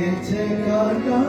গেছে কাটা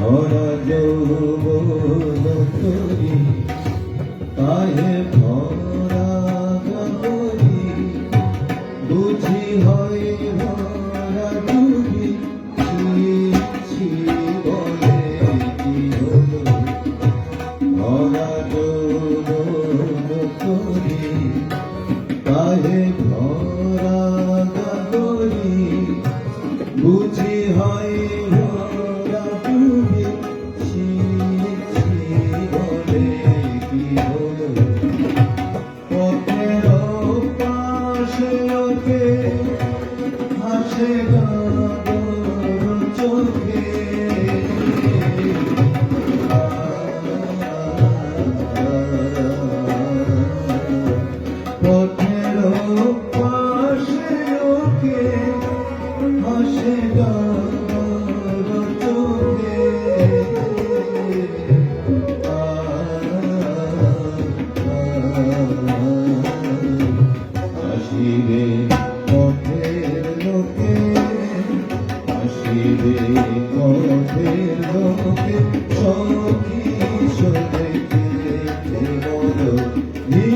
ভরা যৌবন করি তাহে ভরা করি বুঝি হয় ভরা তুমি বলে কি হলো ভরা যৌবন করি তাহে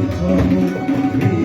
我们做